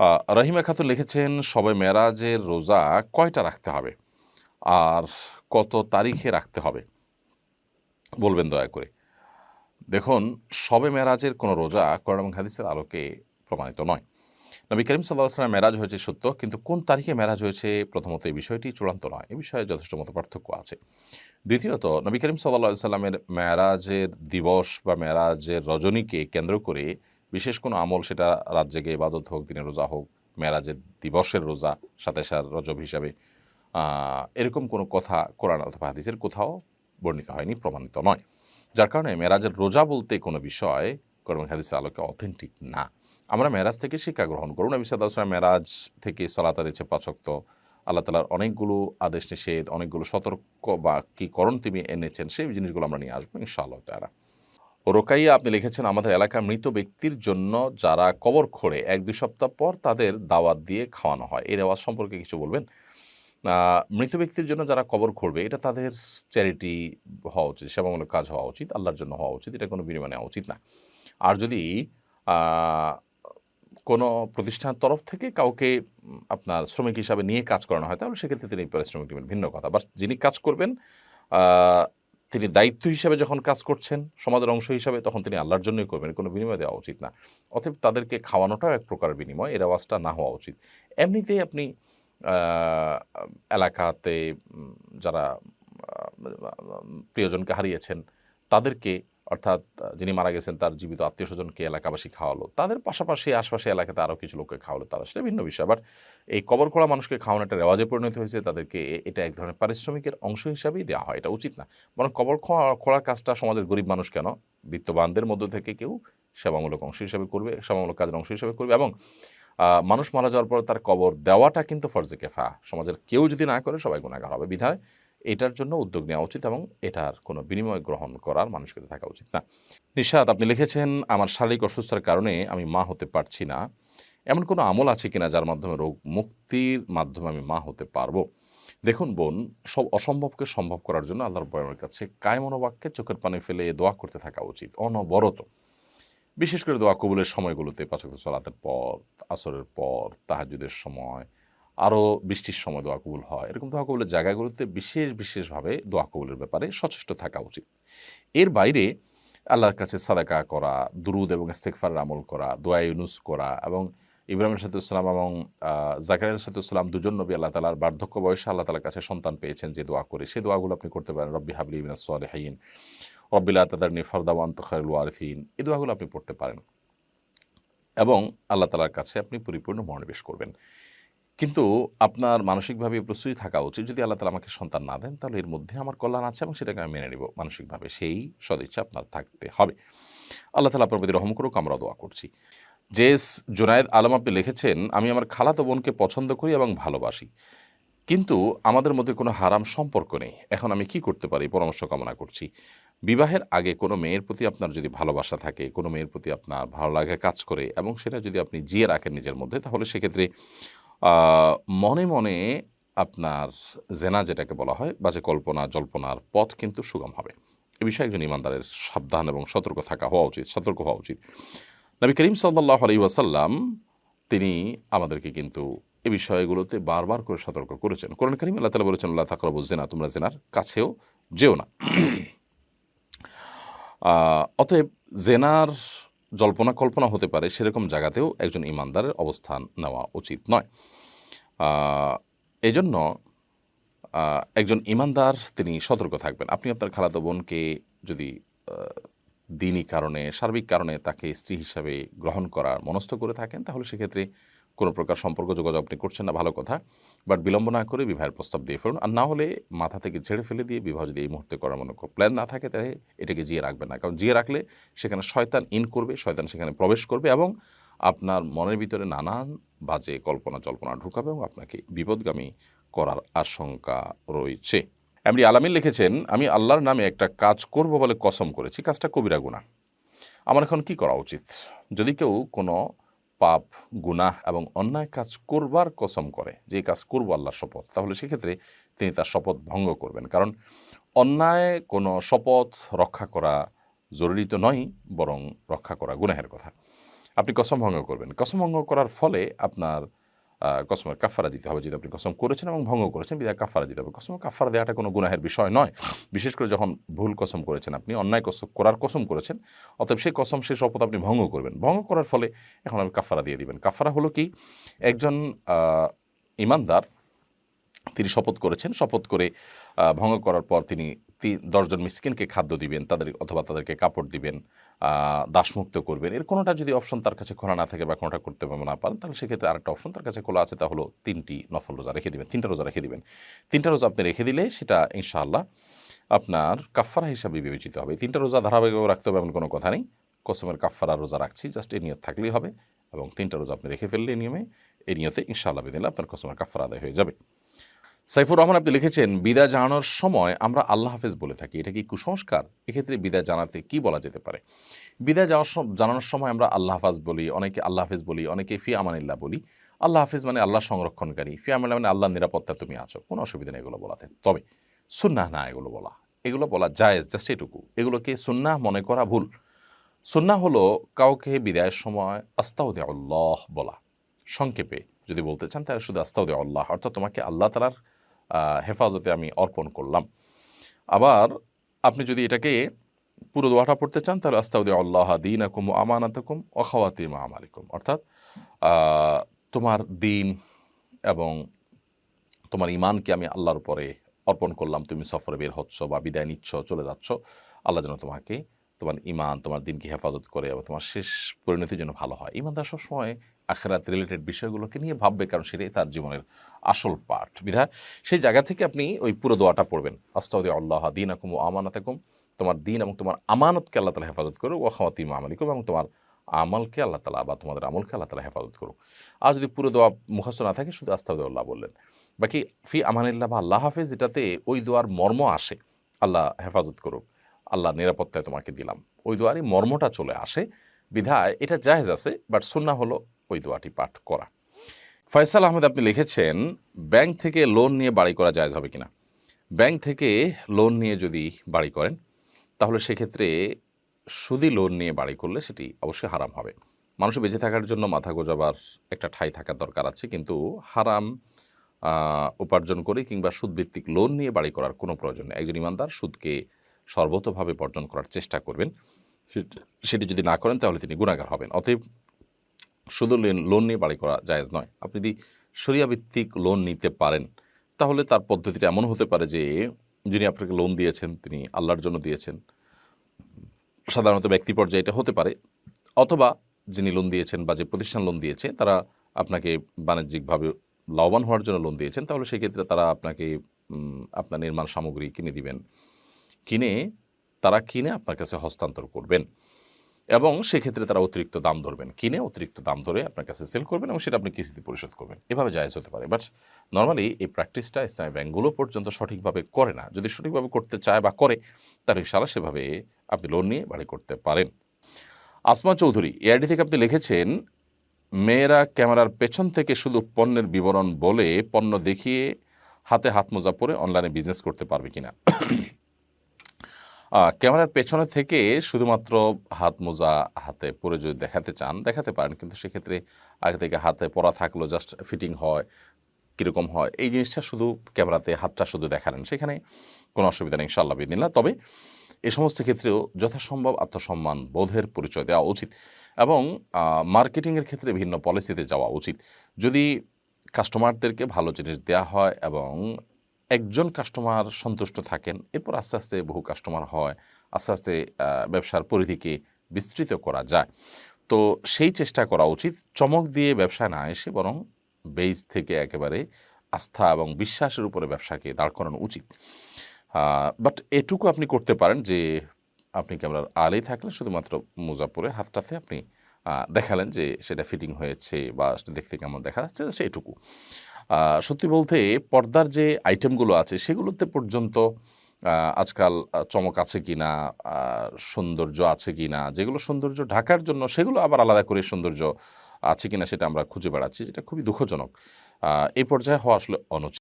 রহিমা খাতুন লিখেছেন, সবে মেরাজের রোজা কয়টা রাখতে হবে? আর কত তারিখে রাখতে হবে? বলবেন দয়া করে। দেখুন, সবে মেরাজের কোনো রোজা কোরআন এবং হাদিসের আলোকে প্রমাণিত নয়। নবী করিম সাল্লাহ সাল্লাম মেরাজ হয়েছে সত্য, কিন্তু কোন তারিখে মেরাজ হয়েছে প্রথমত এই বিষয়টি চূড়ান্ত নয়। এ বিষয়ে যথেষ্ট মতো পার্থক্য আছে। দ্বিতীয়ত, নবী করিম সাল্লাহ সাল্লামের মেরাজের দিবস বা মেরাজের রজনীকে কেন্দ্র করে বিশেষ কোনো আমল সেটা রাত জেগে ইবাদত হোক, দিনের রোজা হোক মেরাজের দিবসের রোজা সাতাশার রজব হিসাবে এরকম কোনো কথা কোরআন অথবা হাদিসের কোথাও বর্ণিত হয়নি, প্রমাণিত নয়। যার কারণে মেরাজের রোজা বলতে কোনো বিষয় কোরআন হাদিসের আলোকে অথেন্টিক না। আমরা মেরাজ থেকে শিক্ষা গ্রহণ করুন নবী সাল্লাম মেরাজ থেকে সলাতার ইচ্ছে পাচক্ত আল্লাহ তালার অনেকগুলো আদেশ নিষেধ, অনেকগুলো সতর্ক বা কী করণ তিনি এনেছেন, সেই জিনিসগুলো আমরা নিয়ে আসব ইনশাআল্লাহ তারা রোকাইয়া আপনি লিখেছেন, আমাদের এলাকার মৃত ব্যক্তির জন্য যারা কবর খোঁড়ে, এক দুই সপ্তাহ পর তাদের দাওয়াত দিয়ে খাওয়ানো হয়। এই রেওয়াজ সম্পর্কে কিছু বলবেন? মৃত ব্যক্তির জন্য যারা কবর খুঁড়বে, এটা তাদের চ্যারিটি হওয়া উচিত, সেবামূলক কাজ হওয়া উচিত, আল্লাহর জন্য হওয়া উচিত, এটা কোনো বিনিময় নেওয়া উচিত না। আর যদি কোনো প্রতিষ্ঠানের তরফ থেকে কাউকে আপনার শ্রমিক হিসাবে নিয়ে কাজ করানো হয়, তাহলে সেক্ষেত্রে তিনি পারিশ্রমিক নেবেন, ভিন্ন কথা। বাট যিনি কাজ করবেন তিনি দায়িত্ব হিসাবে যখন কাজ করছেন, সমাজের অংশ হিসাবে, তখন তিনি আল্লাহর জন্যই করবেন, কোনো বিনিময় দেওয়া উচিত না। অতএব তাদেরকে খাওয়ানোটাও এক প্রকার বিনিময়, এর আওয়াজটা না হওয়া উচিত। এমনিতেই আপনি এলাকাতে যারা প্রিয়জনকে হারিয়েছেন, তাদেরকে অর্থাৎ যিনি মারা গেছেন তার জীবিত আত্মীয় স্বজনকে এলাকাবাসী খাওয়ালো। তাদের পাশাপাশি আশপাশে এলাকাতে আরও কিছু লোককে খাওয়ালো, তারা সেটা ভিন্ন বিষয়। বাট এই কবর খোলা মানুষকে খাওয়ানো একটা রেওয়াজে পরিণত হয়েছে, তাদেরকে এটা এক ধরনের পারিশ্রমিকের অংশ হিসাবেই দেওয়া হয়, এটা উচিত না। বরং কবর খোলার কাজটা সমাজের গরিব মানুষ কেন? বিত্তবানদের মধ্য থেকে কেউ সেবামূলক অংশ হিসাবে করবে, সেবামূলক কাজের অংশ হিসাবে করবে এবং মানুষ মারা যাওয়ার পর তার কবর দেওয়াটা কিন্তু ফরজে কেফা। সমাজের কেউ যদি না করে সবাই গুণাগার হবে। বিধায় এটার জন্য উদ্যোগ নেওয়া উচিত এবং এটার কোনো বিনিময় গ্রহণ করার মানুষকে থাকা উচিত না। নিশাদ আপনি লিখেছেন, আমার শারীরিক অসুস্থতার কারণে আমি মা হতে পারছি না। এমন কোনো আমল আছে কিনা যার মাধ্যমে রোগ মুক্তির মাধ্যমে আমি মা হতে পারব? দেখুন বোন, সব অসম্ভবকে সম্ভব করার জন্য আল্লাহর বয়ামের কাছে কায় মনোবাক্যে চোখের পানি ফেলে দোয়া করতে থাকা উচিত, অনবরত। বিশেষ করে দোয়া কবুলের সময়গুলোতে পাচক সলাতের পর, আসরের পর তাহাজুদের সময় আরও বৃষ্টির সময় দোয়া কবুল হয়। এরকম দোয়া কবুলের জায়গাগুলোতে বিশেষ বিশেষভাবে দোয়া কবুলের ব্যাপারে সচেষ্ট থাকা উচিত। এর বাইরে আল্লাহর কাছে সাদাকা করা, দুরুদ এবং ইস্তেকফারের আমল করা, দোয়া ইউনুস করা এবং ইব্রাহিমের সাথে ইসলাম এবং জাকারিয়ার সাথে ইসলাম দুজন নবী আল্লাহ তালার বার্ধক্য বয়সে আল্লাহ তালার কাছে সন্তান পেয়েছেন যে দোয়া করে। সেই দোয়াগুলো আপনি করতে পারেন, রব্বি হাবলি ইবিন সালেহাইন রব্বিল্লা তাদারনি ফরদাওয়ান তখারুল ওয়ারিফিন এই দোয়াগুলো আপনি পড়তে পারেন। এবং আল্লাহ তালার কাছে আপনি পরিপূর্ণ মনোনিবেশ করবেন। কিন্তু আপনার মানসিকভাবে প্রস্তুতি থাকা উচিত। যদি আল্লাহ তালা আমাকে সন্তান না দেন, তাহলে এর মধ্যে আমার কল্যাণ আছে এবং সেটাকে আমি মেনে নেব মানসিকভাবে। সেই সদিচ্ছা আপনার থাকতে হবে। আল্লাহ তালা আপনার প্রতি রহম করুক, আমরা দোয়া করছি। জেস জুনায়েদ আলম আপনি লিখেছেন, আমি আমার খালাতো বোনকে পছন্দ করি এবং ভালোবাসি। কিন্তু আমাদের মধ্যে কোনো হারাম সম্পর্ক নেই। এখন আমি কি করতে পারি? পরামর্শ কামনা করছি। বিবাহের আগে কোনো মেয়ের প্রতি আপনার যদি ভালোবাসা থাকে, কোনো মেয়ের প্রতি আপনার ভালো লাগা কাজ করে এবং সেটা যদি আপনি জিয়ে রাখেন নিজের মধ্যে, তাহলে সেক্ষেত্রে মনে মনে আপনার জেনা যেটাকে বলা হয় বা যে কল্পনা জল্পনার পথ কিন্তু সুগম হবে। এ বিষয়ে একজন ইমানদারের সাবধান এবং সতর্ক থাকা হওয়া উচিত, সতর্ক হওয়া উচিত। নবী করিম সাল্লাহ আলী ওয়াসাল্লাম তিনি আমাদেরকে কিন্তু এ বিষয়গুলোতে বারবার করে সতর্ক করেছেন। কোরআন করিম আল্লাহ তালা বলেছেন আল্লাহ তাকরবু জেনা তোমরা জেনার কাছেও যেও না। অতএব জেনার জল্পনা কল্পনা হতে পারে, সেরকম জায়গাতেও একজন ইমানদারের অবস্থান নেওয়া উচিত নয়। এজন্য একজন ইমানদার তিনি সতর্ক থাকবেন। আপনি আপনার খালাতো বোনকে যদি দিনই কারণে, সার্বিক কারণে তাকে স্ত্রী হিসাবে গ্রহণ করার মনস্থ করে থাকেন, তাহলে সেক্ষেত্রে কোনো প্রকার সম্পর্ক যোগাযোগ আপনি করছেন না, ভালো কথা। বাট বিলম্ব না করে বিবাহের প্রস্তাব দিয়ে ফেলুন। আর না হলে মাথা থেকে ঝেড়ে ফেলে দিয়ে বিবাহ যদি এই মুহূর্তে করার মনে প্ল্যান না থাকে, তাহলে এটাকে জিয়ে রাখবেন না। কারণ জিয়ে রাখলে সেখানে শয়তান ইন করবে, শয়তান সেখানে প্রবেশ করবে এবং আপনার মনের ভিতরে নানান বাজে কল্পনা জল্পনা ঢুকাবে এবং আপনাকে বিপদগামী করার আশঙ্কা রয়েছে। এমনি আলামিন লিখেছেন, আমি আল্লাহর নামে একটা কাজ করব বলে কসম করেছি। কাজটা কবিরা গুণা আমার এখন কি করা উচিত? যদি কেউ কোনো পাপ, গুনাহ এবং অন্যায় কাজ করবার কসম করে, যে কাজ করব আল্লাহর শপথ, তাহলে সেক্ষেত্রে তিনি তার শপথ ভঙ্গ করবেন। কারণ অন্যায় কোনো শপথ রক্ষা করা জরুরি তো নয়, বরং রক্ষা করা গুনাহের কথা। আপনি কসম ভঙ্গ করবেন। কসম ভঙ্গ করার ফলে আপনার কসমের কাফারা দিতে হবে যদি আপনি কসম করেছেন এবং ভঙ্গ করেছেন, বিদায় কাফারা দিতে হবে। কসম কাফারা দেওয়াটা কোনো গুনাহের বিষয় নয়। বিশেষ করে যখন ভুল কসম করেছেন আপনি, অন্যায় কসম করার কসম করেছেন, অতএব সেই কসম, সেই শপথ আপনি ভঙ্গ করবেন। ভঙ্গ করার ফলে এখন আপনি কাফারা দিয়ে দিবেন। কাফারা হলো কি? একজন ইমানদার তিনি শপথ করেছেন। শপথ করে ভঙ্গ করার পর তিনি দশজন মিসকিনকে খাদ্য দিবেন, তাদের অথবা তাদেরকে কাপড় দিবেন দাসমুক্ত করবেন। এর কোনোটা যদি অপশন তার কাছে খোলা না থাকে বা কোনোটা করতে পারবে না পারেন, তাহলে সেক্ষেত্রে আরেকটা অপশন তার কাছে খোলা আছে, তা হলো তিনটি নফল রোজা রেখে দিবেন, তিনটা রোজা রেখে দিবেন। তিনটা রোজা আপনি রেখে দিলে সেটা ইনশাআল্লাহ আপনার কাফারা হিসাবে বিবেচিত হবে। তিনটা রোজা ধারাবাহিকভাবে রাখতে হবে এমন কোনো কথা নেই। কসমের কাফারা রোজা রাখছি, জাস্ট এ নিয়ত থাকলেই হবে এবং তিনটা রোজা আপনি রেখে ফেললে নিয়মে এ নিয়তে ইনশাআল্লাহ বিদিলে আপনার কসমের কাফারা আদায় হয়ে যাবে। সাইফুর রহমান, আপনি লিখেছেন বিদায় জানানোর সময় আমরা আল্লাহ হাফেজ বলে থাকি। এটা কি কুসংস্কার? এক্ষেত্রে বিদায় জানাতে কি বলা যেতে পারে? বিদায় যাওয়ার জানানোর সময় আমরা আল্লাহ হাফাজ বলি, অনেকে আল্লাহ হাফেজ বলি, অনেকে ফি আমানিল্লাহ বলি। আল্লাহ হাফেজ মানে আল্লাহ সংরক্ষণকারী, ফি আমানিল্লাহ মানে আল্লাহ নিরাপত্তা তুমি আছো। কোনো অসুবিধা নেই এগুলো বলাতে। তবে সুন্নাহ না এগুলো বলা। এগুলো বলা জায়েজ, জাস্ট এটুকু। এগুলোকে সুন্নাহ মনে করা ভুল। সুন্নাহ হলো কাউকে বিদায়ের সময় আস্তাউদে আল্লাহ বলা। সংক্ষেপে যদি বলতে চান, তাহলে শুধু আস্তাউদে আল্লাহ অর্থাৎ তোমাকে আল্লাহ তালার হেফাজতে আমি অর্পণ করলাম। আবার আপনি যদি এটাকে পুরো দোয়াটা পড়তে চান, তাহলে আস্তাউদে আল্লাহ দিন আকুম আমানাতকুম অখাওয়াতিম আমালিকুম। অর্থাৎ তোমার দিন এবং তোমার ইমানকে আমি আল্লাহর উপরে অর্পণ করলাম। তুমি সফরে বের হচ্ছ বা বিদায় নিচ্ছ, চলে যাচ্ছ। আল্লাহ যেন তোমাকে তোমার ইমান তোমার দিনকে হেফাজত করে এবং তোমার শেষ পরিণতি যেন ভালো হয়। ইমানদার সবসময় আখেরাত রিলেটেড বিষয়গুলোকে নিয়ে ভাববে, কারণ সেটাই তার জীবনের আসল পাঠ। বিধায় সেই জায়গা থেকে আপনি ওই পুরো দোয়াটা পড়বেন। আস্তাউদি আল্লাহ দিন আকুম ও আমানাতাকুম। তোমার দিন এবং তোমার আমানতকে আল্লাহ তালা হেফাজত করো ও খাওয়াতিম আমালিকুম এবং তোমার আমলকে আল্লাহ তালা বা তোমাদের আমলকে আল্লাহ তালা হেফাজত করো আর যদি পুরো দোয়া মুখস্থ না থাকে, শুধু আস্তাউদ্দাহ বললেন। বাকি ফি আমানিল্লাহ বা আল্লাহ হাফেজ, এটাতে ওই দোয়ার মর্ম আসে, আল্লাহ হেফাজত করুক। আল্লাহ নিরাপত্তায় তোমাকে দিলাম। ওই দোয়ারই মর্মটা চলে আসে। বিধায় এটা জায়েজ আছে বাট সুন্না হলো ওই দোয়াটি পাঠ করা। ফয়সাল আহমেদ, আপনি লিখেছেন, ব্যাংক থেকে লোন নিয়ে বাড়ি করা জায়েজ হবে কিনা? ব্যাংক থেকে লোন নিয়ে যদি বাড়ি করেন, তাহলে সেক্ষেত্রে সুদি লোন নিয়ে বাড়ি করলে সেটি অবশ্যই হারাম হবে। মানুষের বেঁচে থাকার জন্য মাথা গোজাবার একটা ঠাই থাকার দরকার আছে, কিন্তু হারাম উপার্জন করে কিংবা সুদভিত্তিক লোন নিয়ে বাড়ি করার কোনো প্রয়োজন নেই। একজন ইমানদার সুদকে সর্বতভাবে বর্জন করার চেষ্টা করবেন। সেটি যদি না করেন, তাহলে তিনি গুণাগার হবেন। অতএব শুধু লোন- নিয়ে বাড়ি করা জায়েজ নয়। আপনি যদি সরিয়াভিত্তিক লোন নিতে পারেন, তাহলে তার পদ্ধতিটা এমন হতে পারে যে, যিনি আপনাকে লোন দিয়েছেন, তিনি আল্লাহর জন্য দিয়েছেন। সাধারণত ব্যক্তি পর্যায়ে এটা হতে পারে। অথবা যিনি লোন দিয়েছেন বা যে প্রতিষ্ঠান লোন দিয়েছে, তারা আপনাকে বাণিজ্যিকভাবে লাভবান হওয়ার জন্য লোন দিয়েছেন, তাহলে সেক্ষেত্রে তারা আপনাকে আপনার নির্মাণ সামগ্রী কিনে দিবেন। কিনে, তারা কিনে আপনার কাছে হস্তান্তর করবেন। এবং সেক্ষেত্রে তারা অতিরিক্ত দাম ধরবেন। কিনে অতিরিক্ত দাম ধরে আপনার কাছে সেল করবেন এবং সেটা আপনি কিস্তিতে পরিশোধ করবেন। এভাবে জায়েজ হতে পারে। বাট নর্মালি এই প্র্যাকটিসটা ইসলামী ব্যাংকগুলো পর্যন্ত সঠিকভাবে করে না। যদি সঠিকভাবে করতে চায় বা করে, তাহলে সারা সেভাবে আপনি লোন নিয়ে বাড়ি করতে পারেন। আসমা চৌধুরী এআইডি থেকে আপনি লিখেছেন, মেয়েরা ক্যামেরার পেছন থেকে শুধু পণ্যের বিবরণ বলে পণ্য দেখিয়ে হাতে হাত মোজা পরে অনলাইনে বিজনেস করতে পারবে কিনা? ক্যামেরার পেছনে থেকে শুধুমাত্র হাত মোজা হাতে পরে যদি দেখাতে চান, দেখাতে পারেন। কিন্তু সেক্ষেত্রে আগে থেকে হাতে পরা থাকল জাস্ট ফিটিং হয়, কীরকম হয়, এই জিনিসটা শুধু ক্যামেরাতে হাতটা শুধু দেখালেন। সেখানে কোনো অসুবিধা নেই ইনশাল্লাহ বিদিনিল্লাহ। তবে এ সমস্ত ক্ষেত্রেও যথাসম্ভব আত্মসম্মান বোধের পরিচয় দেওয়া উচিত এবং মার্কেটিংয়ের ক্ষেত্রে ভিন্ন পলিসিতে যাওয়া উচিত। যদি কাস্টমারদেরকে ভালো জিনিস দেওয়া হয় এবং একজন কাস্টমার সন্তুষ্ট থাকেন এরপর আস্তে আস্তে বহু কাস্টমার হয় আস্তে আস্তে ব্যবসার পরিধিকে বিস্তৃত করা যায়। তো সেই চেষ্টা করা উচিত চমক দিয়ে ব্যবসা না এসে বরং বেজ থেকে একেবারে আস্থা এবং বিশ্বাসের উপরে ব্যবসাকে দাঁড় করানো উচিত। বাট এটুকু আপনি করতে পারেন যে আপনি ক্যামেরার আলেই থাকলে শুধুমাত্র মোজা পরে হাতটাতে আপনি দেখালেন যে সেটা ফিটিং হয়েছে বা সেটা দেখতে কেমন দেখা যাচ্ছে সেইটুকু আহ, সত্যি বলতে পর্দার যে আইটেমগুলো আছে, সেগুলোতে পর্যন্ত আজকাল চমক আছে কি না সৌন্দর্য আছে কি না যেগুলো সৌন্দর্য ঢাকার জন্য, সেগুলো আবার আলাদা করে সৌন্দর্য আছে কি না সেটা আমরা খুঁজে বেড়াচ্ছি, যেটা খুবই দুঃখজনক। এই পর্যায়ে হওয়া আসলে অনুচিত।